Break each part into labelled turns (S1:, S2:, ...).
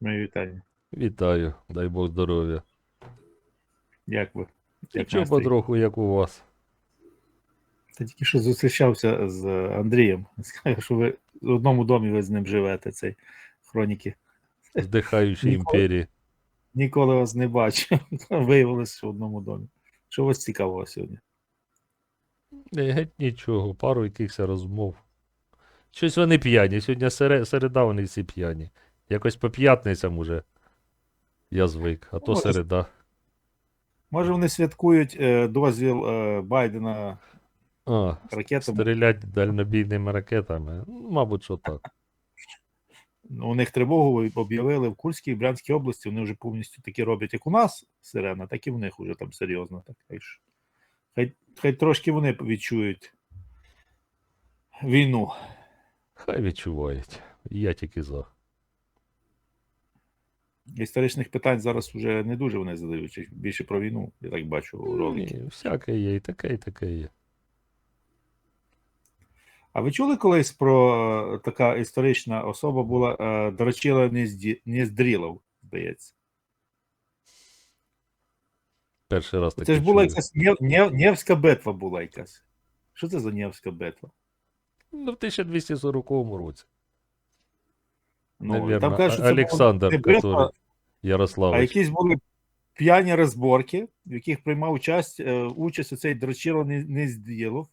S1: Мої вітання.
S2: Вітаю, дай Бог здоров'я.
S1: Як ви? Як
S2: Нічого
S1: настрій?
S2: потроху, як у вас.
S1: Та тільки що зустрічався з Андрієм. Сказав, що ви в одному домі ви з ним живете, цей хроніки.
S2: Здихаючі
S1: Ніколи.
S2: імперії.
S1: Ніколи вас не бачив. Виявилося, що в одному домі. Що вас цікавило сьогодні?
S2: Не, геть нічого, пару якихось розмов. Щось вони п'яні. Сьогодні сере- середа вони всі п'яні. Якось по п'ятницям уже я звик, а то
S1: Ось.
S2: середа.
S1: Може, вони святкують е, дозвіл е, Байдена
S2: А,
S1: ракетами.
S2: стрілять дальнобійними ракетами. Ну, мабуть, що так.
S1: У них тривогу об'явили в Курській і Брянській області. Вони вже повністю такі роблять, як у нас сирена, так і в них вже там серйозно. Так, так що хай, хай трошки вони відчують війну.
S2: Хай відчувають. Я тільки за.
S1: Історичних питань зараз вже не дуже вони задають, більше про війну, я так бачу ролики.
S2: Всяке є, і таке, і таке є.
S1: А ви чули колись про е, така історична особа була е, Дорочила Нездрілов, здається.
S2: Перший раз таке
S1: Це ж була
S2: чую.
S1: якась Нев- Нев- Невська битва була якась. Що це за Невська битва?
S2: Ну, в 1240 році.
S1: Ну, там кажуть,
S2: Олександр,
S1: не битва, а якісь були п'яні розборки, в яких приймав участь, е, участь оцей Дрочило Незділов,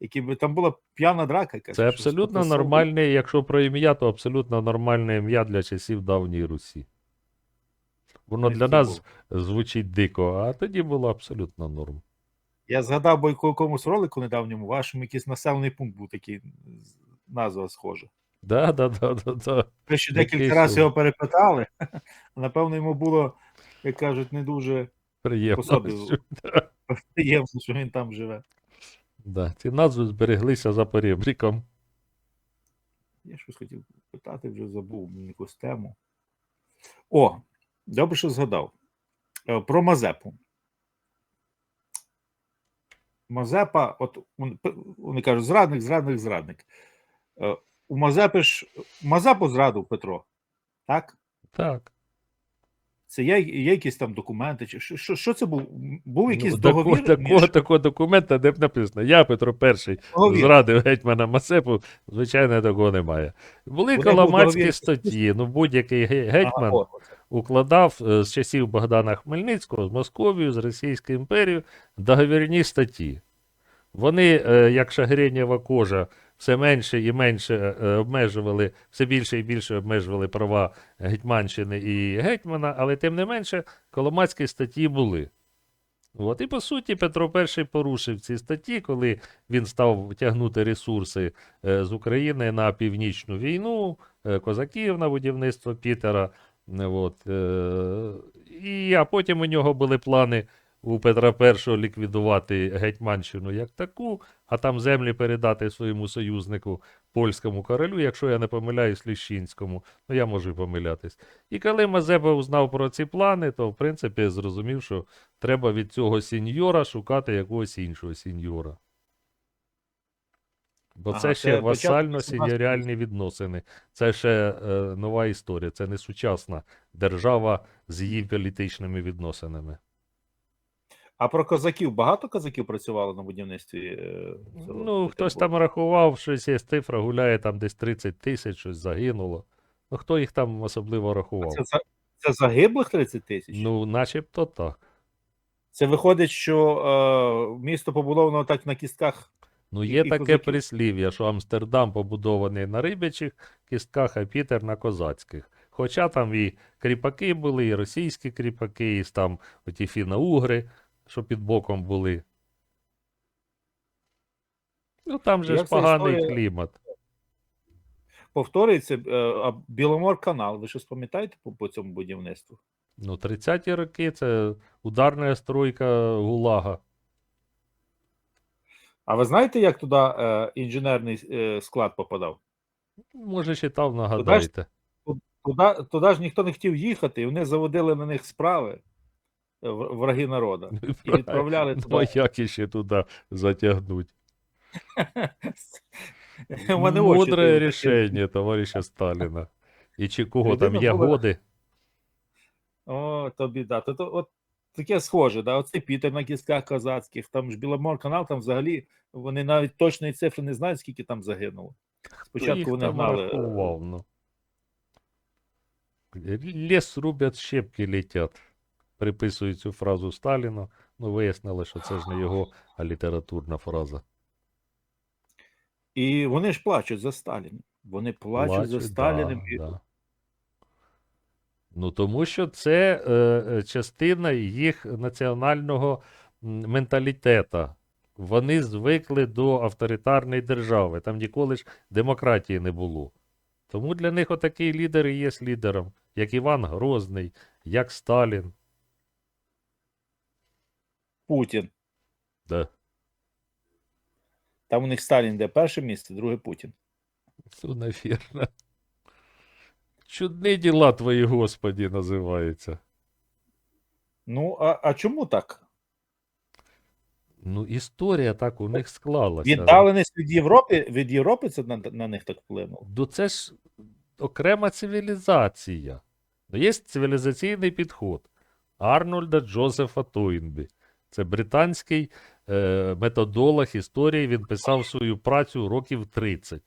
S1: який би там була п'яна драка. якась,
S2: Це абсолютно нормальне, якщо про ім'я, то абсолютно нормальне ім'я для часів давньої Русі. Воно для нас звучить дико, а тоді було абсолютно норм.
S1: Я згадав, бо якомусь ролику недавньому, вашому якийсь населений пункт був такий, назва схожа.
S2: Да, да, да, да, да.
S1: Що
S2: Який
S1: декілька разів його перепитали, напевно, йому було, як кажуть, не дуже
S2: Приємно. Що-
S1: приємно, що він там живе.
S2: Да. Ці назви збереглися за перебріком.
S1: Я щось хотів питати, вже забув якусь тему. О, добре, що згадав. Е, Про Мазепу. Мазепа, от вони- вони кажуть, зрадник, зрадник, зрадник. У Мазепи ж Мазепу зрадив Петро. Так?
S2: Так.
S1: Це є, є якісь там документи? Чи що, що, що це був? Був якийсь
S2: Ну,
S1: договір?
S2: такого,
S1: між-
S2: такого документа, де б написано, я Петро І
S1: договір.
S2: зрадив гетьмана Мацепу, звичайно, такого немає. Були
S1: Вони був
S2: статті, ну будь-який ге-
S1: Ага,
S2: гетьман
S1: от,
S2: укладав е, з часів Богдана Хмельницького з Московією, з Російською імперією договірні статті. Вони, е, як шагренєва кожа, все менше і менше е, обмежували, все більше і більше обмежували права Гетьманщини і гетьмана, але тим не менше коломацькі статті були. От, і по суті, Петро І порушив ці статті, коли він став тягнути ресурси е, з України на північну війну, е, козаків на будівництво Пітера. От, е, і, а потім у нього були плани у Петра І ліквідувати Гетьманщину як таку, а там землі передати своєму союзнику польському королю, якщо я не помиляюсь, Ліщинському. Ну, я можу і помилятись. І коли Мазепа узнав про ці плани, то в принципі зрозумів, що треба від цього сіньора шукати якогось іншого сіньора. Бо
S1: Ага,
S2: це ще васально
S1: 18
S2: сіньоріальні відносини. Це ще е, нова історія, це не сучасна держава з її політичними відносинами.
S1: А про козаків багато козаків працювало на будівництві? е, цього
S2: Ну, хтось там рахував, щось є цифра гуляє, там десь 30 тисяч, щось загинуло. Ну, хто їх там особливо рахував?
S1: Це, це загиблих 30 тисяч?
S2: Ну, начебто так.
S1: Це виходить, що е, місто побудовано так на кістках.
S2: Ну, є
S1: і
S2: таке
S1: козаків.
S2: прислів'я, що Амстердам побудований на рибячих кістках, а Пітер на козацьких. Хоча там і кріпаки були, і російські кріпаки, і там оті фіно-угри, що під боком були. Ну там же ж поганий
S1: історія-
S2: клімат.
S1: Повторюється, е, а Біломор канал. Ви щось пам'ятаєте по, по цьому будівництву?
S2: Ну, 30-ті роки це ударна стройка ГУЛАГа.
S1: А ви знаєте, як туди е, інженерний е, склад попадав?
S2: Може, читав, нагадайте.
S1: Туди, туди ж ніхто не хотів їхати, і вони заводили на них справи враги народу. І відправляли
S2: Ну,
S1: туди.
S2: а як іще туди затягнуть?
S1: У
S2: Мудре рішення товариша Сталіна. І чи кого там є
S1: була-
S2: годи?
S1: О, то біда. То, то, от таке схоже, да? Оцей Пітер на кістках козацьких, там ж Біломор канал, там взагалі вони навіть точної цифри не знають, скільки там загинуло. Спочатку
S2: їх
S1: вони
S2: там
S1: гнали. е,
S2: рахував, ну. Лес рубять, щепки летять. Приписують цю фразу Сталіну. Ну, вияснили, що це ж не його, а літературна фраза.
S1: І вони ж плачуть за Сталіним. Вони плачуть за
S2: Плачуть,
S1: Сталіним.
S2: да,
S1: і-
S2: да. Ну, тому що це е, е, частина їх національного м, менталітета. Вони звикли до авторитарної держави. Там ніколи ж демократії не було. Тому для них отакий лідер і є лідером, як Іван Грозний, як Сталін.
S1: Путін.
S2: Да.
S1: Там у них Сталін де перше місце, друге Путін.
S2: Ну, навірно. Чудні діла твої, Господі, називається.
S1: Ну, а, а чому так?
S2: Ну, історія так у них склалася.
S1: Віддаленість від Європи, від Європи це на, на них так вплинуло.
S2: Ну, це ж окрема цивілізація. Є цивілізаційний підход Арнольда Джозефа Тойнбі. Це британський е, методолог історії. Він писав свою працю років 30.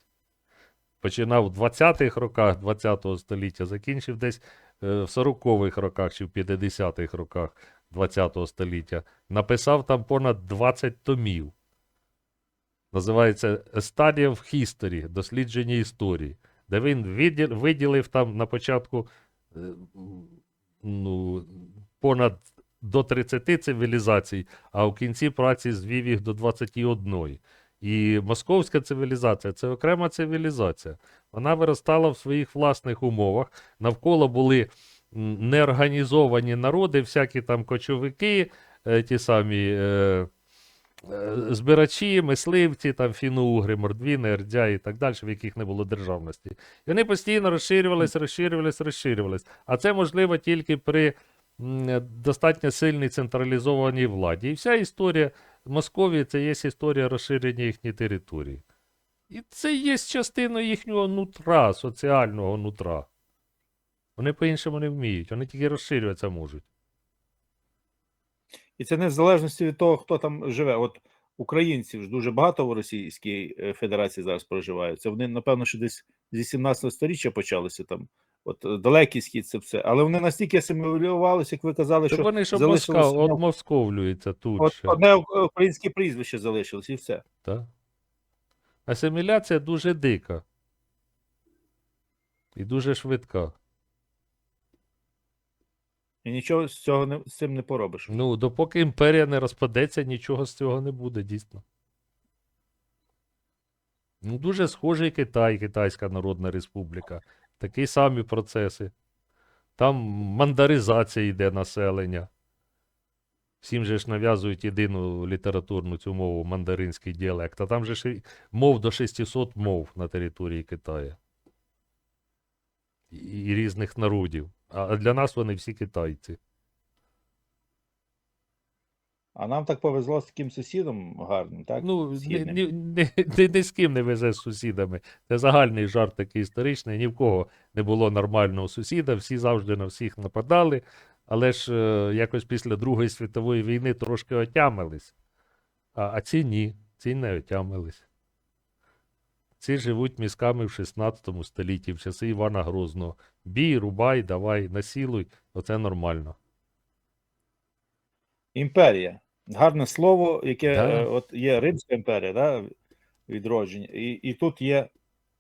S2: Починав в 20-х роках 20-го століття, закінчив десь е, в 40-х роках чи в 50-х роках 20-го століття. Написав там понад 20 томів. Називається Study of History, дослідження історії, де він виділив там на початку е, ну, понад до 30 цивілізацій, а в кінці праці звів їх до 21. І московська цивілізація це окрема цивілізація. Вона виростала в своїх власних умовах. Навколо були неорганізовані народи, всякі там кочовики, е, ті самі. Е, е, збирачі, мисливці, там фіно-угри, мордвіни, ердя і так далі, в яких не було державності. І вони постійно розширювались, розширювались, розширювались. А це можливо тільки при достатньо сильній централізованій владі. І вся історія Московії це є історія розширення їхньої території. І це є частиною їхнього нутра, соціального нутра. Вони по-іншому не вміють, вони тільки розширюватися можуть.
S1: І це не в залежності від того, хто там живе. От українців ж дуже багато в Російській е, Федерації зараз проживають. Це вони, напевно, що десь зі 17 сторіччя почалося там. От е, далекий схід це все. Але вони настільки асимілювалися, як ви казали, що
S2: вони
S1: залишилося
S2: обмоска-
S1: одне-
S2: тут.
S1: от
S2: ще.
S1: одне українське прізвище залишилось, і все.
S2: Так. Асиміляція дуже дика. І дуже швидка.
S1: І нічого з цього не з цим не поробиш.
S2: Ну, допоки імперія не розпадеться, нічого з цього не буде, дійсно. Ну, дуже схожий Китай, Китайська Народна Республіка. Такі самі процеси. Там мандаризація йде населення. Всім же ж нав'язують єдину літературну цю мову, мандаринський діалект. А там же ж мов до 600 мов на території Китаю. І, різних народів. А для нас вони всі китайці.
S1: А нам так повезло з таким сусідом гарним, так?
S2: Ну, ні, ні, ні, ні, ні з ким не везе з сусідами. Це загальний жарт такий історичний. Ні в кого не було нормального сусіда, всі завжди на всіх нападали. Але ж е, якось після Другої світової війни трошки отямились. А, а ці ні, ці не отямились. Ці живуть мізками в 16 столітті, в часи Івана Грозного. Бій, рубай, давай, насілуй, оце нормально.
S1: Імперія. Гарне слово, яке
S2: Да.
S1: е, от є Римська імперія, да, відродження, і, і тут є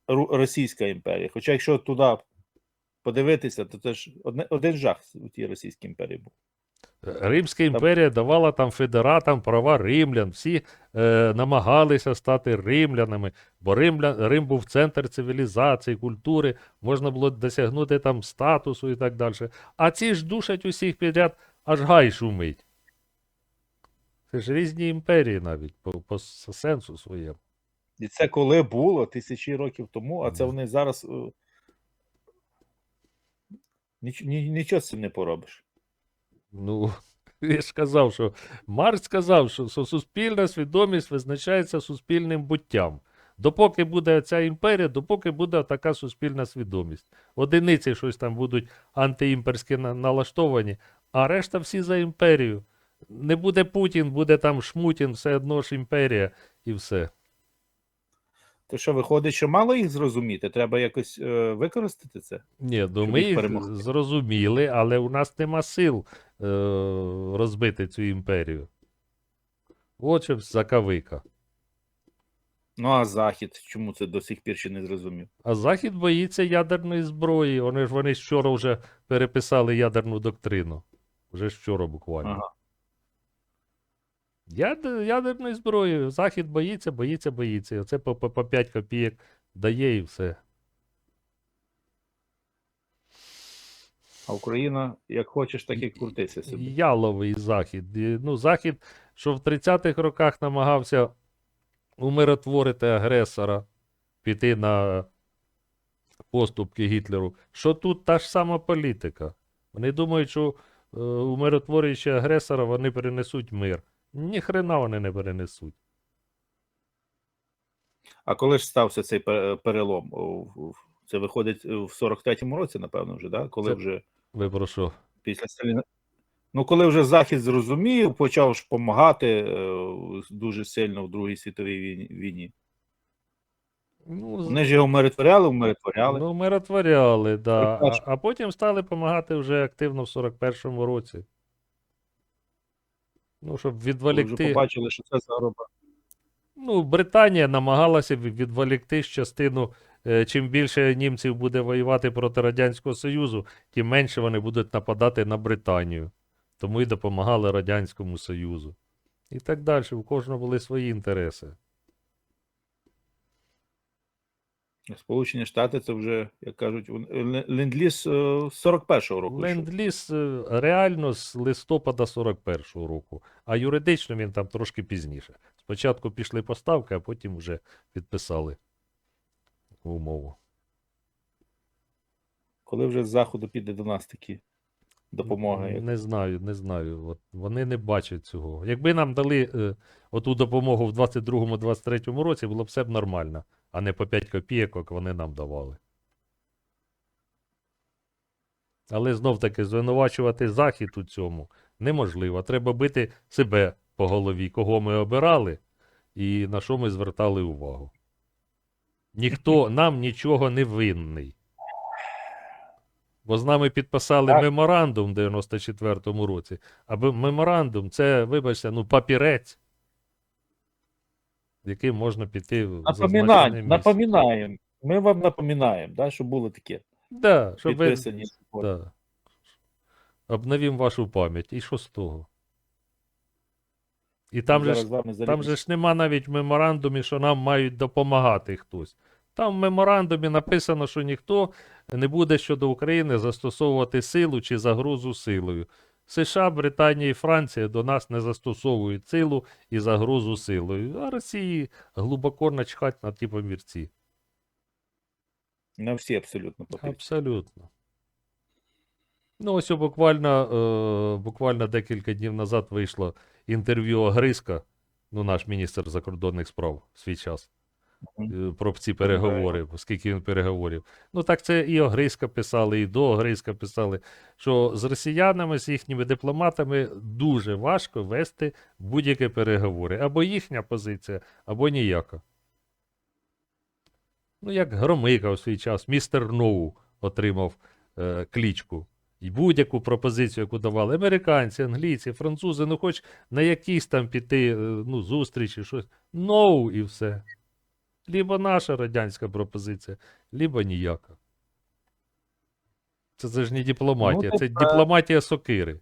S1: Російська імперія. Хоча якщо туди подивитися, то це ж одне, один жах у тій Російській імперії був.
S2: Римська імперія давала там федератам права римлян. Всі е, намагалися стати римлянами, бо Римля, Рим був центр цивілізації, культури, можна було досягнути там статусу і так далі. А ці ж душать усіх підряд, аж гай шумить. Це ж різні імперії навіть по, по сенсу своєму.
S1: І це коли було тисячі років тому, а це вони зараз. е, Ніч, ні, нічого з цим не поробиш.
S2: Ну, я ж казав, що Маркс сказав, що суспільна свідомість визначається суспільним буттям. Допоки буде ця імперія, допоки буде така суспільна свідомість. Одиниці щось там будуть антиімперськи налаштовані, а решта всі за імперію. Не буде Путін, буде там Шмутін, все одно ж імперія і все.
S1: То що виходить, що мало їх зрозуміти? Треба якось е, використати це?
S2: Ні, ну ми їх
S1: перемогти.
S2: зрозуміли, але у нас нема сил е, розбити цю імперію. От закавика.
S1: Ну а Захід, чому це до сих пір ще не зрозумів?
S2: А Захід боїться ядерної зброї. Вони ж вони ж вчора вже переписали ядерну доктрину. Вже вчора буквально.
S1: Ага.
S2: Яд, ядерної зброї. Захід боїться, боїться, боїться. І Оце по, по, по 5 копійок дає і все.
S1: А Україна, як хочеш, так і крутися собі.
S2: Яловий захід. Ну, захід, що в 30-х роках намагався умиротворити агресора, піти на поступки Гітлеру. Що тут та ж сама політика. Вони думають, що е, умиротворюючи агресора, вони перенесуть мир. Ні хрена вони не перенесуть.
S1: А коли ж стався цей перелом? Це виходить е, в 43-му році, напевно, вже, да? коли
S2: Це-
S1: вже
S2: Ви про що?
S1: після Сталіна. Ну, коли вже Захід зрозумів, почав ж допомагати дуже сильно в Другій світовій війні-.
S2: Ну,
S1: Вони ж його умиротворяли, умиротворяли.
S2: ну миротворяли, да. А, а потім стали допомагати вже активно в 41-му році. Ну, щоб
S1: Коли вже побачили, що це зароба.
S2: Ну, Британія намагалася відволікти частину. е, Чим більше німців буде воювати проти Радянського Союзу, тим менше вони будуть нападати на Британію. Тому і допомагали Радянському Союзу. І так далі. У кожного були свої інтереси.
S1: Сполучені Штати це вже, як кажуть, ленд-ліз е, з 41-го року. йшов.
S2: Ленд-ліз е, реально з листопада 41-го року, а юридично він там трошки пізніше. Спочатку пішли поставки, а потім вже підписали умову.
S1: Коли вже з заходу піде до нас такі допомоги. як-
S2: Не знаю, не знаю. От вони не бачать цього. Якби нам дали е, оту допомогу в 22-23 році, було б все б нормально, а не по 5 копійок, як вони нам давали. Але знов таки звинувачувати Захід у цьому неможливо. Треба бити себе по голові, кого ми обирали і на що ми звертали увагу. Ніхто нам нічого не винний. Бо з нами підписали
S1: Так.
S2: меморандум в 94-му році. А меморандум це, вибачте, ну, папірець, яким можна піти в зазначене
S1: Напоминаємо, Ми вам напоминаємо, да, що було таке.
S2: Да, щоб ви, да. Обновім вашу пам'ять. І що з того? І там же ж Там же ж нема навіть в меморандумі, що нам мають допомагати хтось. Там в меморандумі написано, що ніхто не буде щодо України застосовувати силу чи загрозу силою. США, Британія і Франція до нас не застосовують силу і загрозу силою, а Росії глибоко начхать на ті помірці.
S1: На всі абсолютно потрібні.
S2: Абсолютно. Ну, ось буквально, е, буквально декілька днів назад вийшло інтерв'ю Огриска, ну, наш міністр закордонних справ в свій час, про ці переговори, скільки він переговорів. Ну, так це і Огриска писали, і до Огриска писали, що з росіянами, з їхніми дипломатами дуже важко вести будь-які переговори. Або їхня позиція, або ніяка. Ну, як Громика у свій час, містер Ноу отримав е, клічку. І будь-яку пропозицію, яку давали американці, англійці, французи, ну хоч на якісь там піти е, ну, зустрічі, щось. No і все. Лібо наша радянська пропозиція, лібо ніяка. Це, це ж не дипломатія,
S1: Ну,
S2: це
S1: тепер-
S2: дипломатія сокири.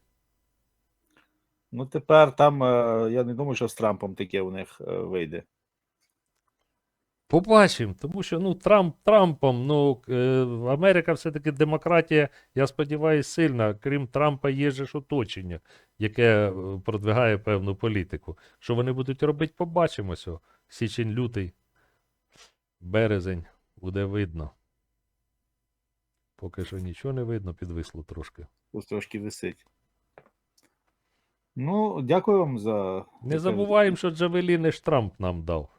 S1: Ну тепер там, е, я не думаю, що з Трампом таке у них е, вийде.
S2: Побачимо, тому що ну, Трамп Трампом, ну, е, Америка все-таки демократія, я сподіваюся, сильна. Крім Трампа, є же ж оточення, яке продвигає певну політику. Що вони будуть робити, побачимося. Січень, лютий, березень, буде видно. Поки що нічого не видно, підвисло трошки.
S1: Ось трошки висить. Ну, дякую вам за.
S2: Не забуваємо, що Джавеліни ж Трамп нам дав.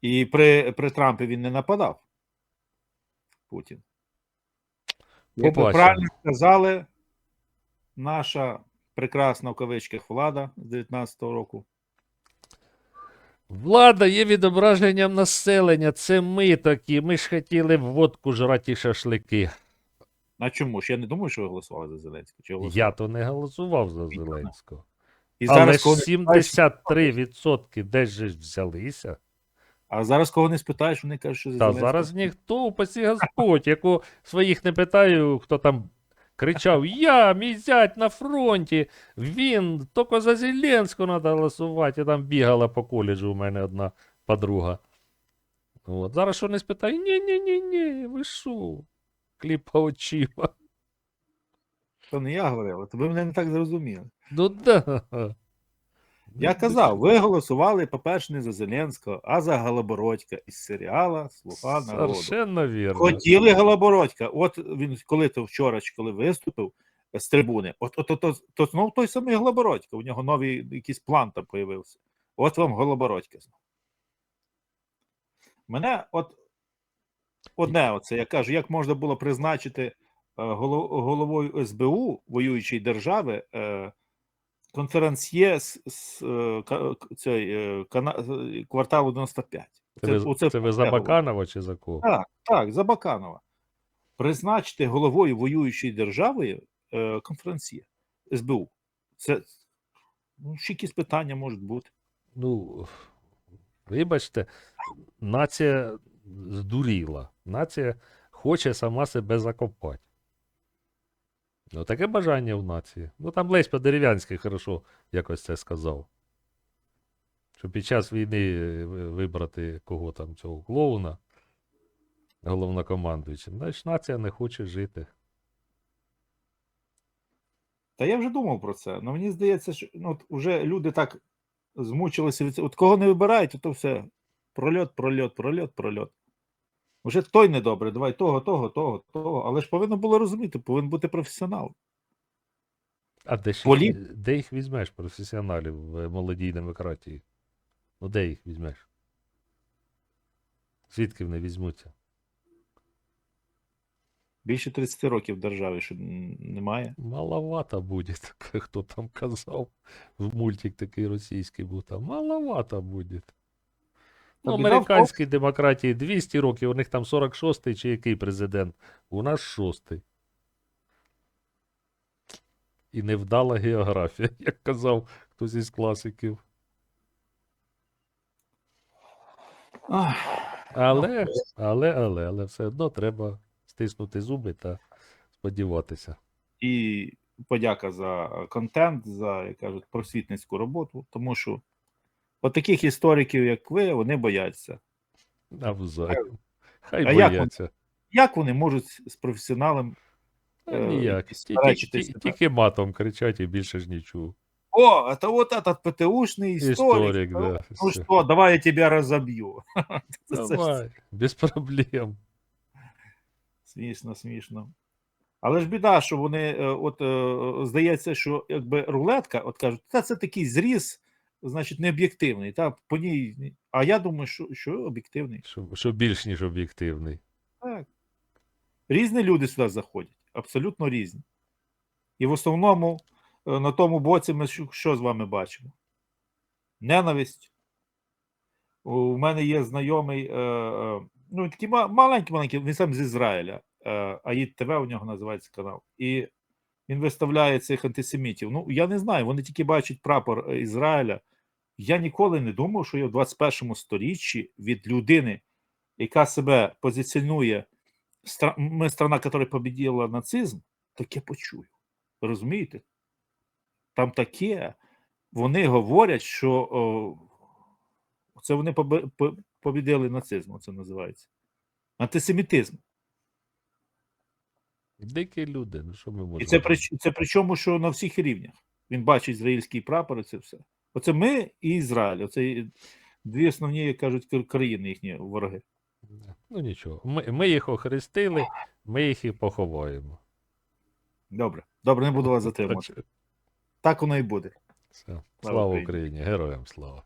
S1: І при, при Трампі він не нападав. Путін. Як ви правильно сказали, наша прекрасна в кавичках влада з 19-го року.
S2: Влада є відображенням населення. Це ми такі. Ми ж хотіли водку жрати і шашлики.
S1: А чому ж? Я не думаю, що ви голосували за Зеленського. Чи голосували?
S2: Я то не голосував за Зеленського.
S1: І
S2: Але
S1: зараз,
S2: ж
S1: кого не спитаєш,
S2: 73% десь же ж взялися.
S1: а зараз кого не спитаєш, вони кажуть, що за
S2: Та
S1: Зеленського.
S2: зараз ніхто, упаси Господь, яку своїх не питаю, хто там кричав: Я, мій зять на фронті, він, тільки за Зеленського треба голосувати. І там бігала по коледжу у мене одна подруга. От. Зараз що не спитаю? Ні, ні, ні, ні, ви що? Кліпа очима.
S1: То не я говорив, то ви мене не так зрозуміли.
S2: Ну да.
S1: Я казав, ви голосували, по-перше, не за Зеленського, а за Голобородька із серіала Слуга народу.
S2: Совершенно вірно.
S1: Хотіли Голобородька. От він коли то вчора, коли виступив з трибуни, от, от, от, от, то знов той самий Голобородька. У нього новий якийсь план там появився. От вам Голобородька знов. Мене от одне, оце я кажу, як можна було призначити е, головою СБУ воюючої держави е, конференсьє з, з е, ка- к- цей, е, кана, е, кварталу 95.
S2: Це, ви,
S1: оце
S2: це ви за
S1: це.
S2: Баканова чи за кого?
S1: Так, так, за Баканова. Призначити головою воюючої держави е, конференція СБУ. Це ну, ще якісь питання можуть бути.
S2: Ну, вибачте, нація здуріла. Нація хоче сама себе закопати. Ну, таке бажання в нації. Ну, там Лесь по-дерев'янськи хорошо якось це сказав. Що під час війни е, вибрати кого там, цього клоуна, головнокомандуючим, значить нація не хоче жити.
S1: Та я вже думав про це. але мені здається, що ну, от вже люди так змучилися від цього. От кого не вибирають, то все. Прольот, прольот, прольот, прольот. Вже той недобре, давай того, того, того, того. Але ж повинно було розуміти, повинен бути професіонал.
S2: А де, ж,
S1: Полі-
S2: де їх візьмеш, професіоналів в молодій демократії? Ну, де їх візьмеш? Звідки вони візьмуться?
S1: Більше 30 років в державі, що м, немає.
S2: Маловато буде, хто там казав. В мультик такий російський був там. Маловато буде. Ну,
S1: в
S2: американській демократії 200 років, у них там 46-й чи який президент. У нас 6-й. І невдала географія, як казав хтось із класиків. Але, але, але, але все одно треба стиснути зуби та сподіватися.
S1: і подяка за контент, за як кажуть, просвітницьку роботу, тому що от таких істориків, як ви, вони бояться.
S2: Навзаєм. Хай
S1: А
S2: бояться.
S1: Як вони можуть з професіоналем?
S2: Та
S1: е,
S2: Ніяк.
S1: якісь
S2: Ті- ті-
S1: перечитись,
S2: ті-
S1: так?
S2: Тільки матом кричать і більше ж нічого.
S1: О, это вот этот ПТУшний історик.
S2: Історик,
S1: ну,
S2: да.
S1: Ну
S2: все.
S1: що, давай я тебе розоб'ю.
S2: Давай, без проблем.
S1: смішно, смішно. Але ж біда, що вони, е, от е, здається, що якби рулетка, от кажуть, та це такий зріз, значить, не об'єктивний. Та, по ній, а я думаю, що, що об'єктивний.
S2: Що, що більш ніж об'єктивний.
S1: Так. Різні люди сюди заходять, абсолютно різні. І в основному е, на тому боці ми що, що з вами бачимо? Ненависть. У мене є знайомий, е, е, ну такий маленький, маленький, він сам з Ізраїля. Аїд ТВ у нього називається канал. І він виставляє цих антисемітів. Ну, я не знаю, вони тільки бачать прапор Ізраїля. Я ніколи не думав, що я в 21 сторіччі від людини, яка себе позиціонує ми страна, яка победила нацизм, таке почую. Розумієте? Там таке. Вони говорять, що о, це вони побідили нацизм, це називається. Антисемітизм.
S2: Дикі люди, ну що ми можемо.
S1: І це, при, це причому, що на всіх рівнях. Він бачить ізраїльський прапор, і це все. Оце ми і Ізраїль. Оце дві основні, як кажуть, країни їхні вороги.
S2: Ну нічого. Ми, ми їх охрестили, ми їх і поховаємо.
S1: Добре. Добре, не буду вас затримувати. Так воно і буде.
S2: Все.
S1: Слава
S2: Слава
S1: Україні.
S2: Україні, героям слава.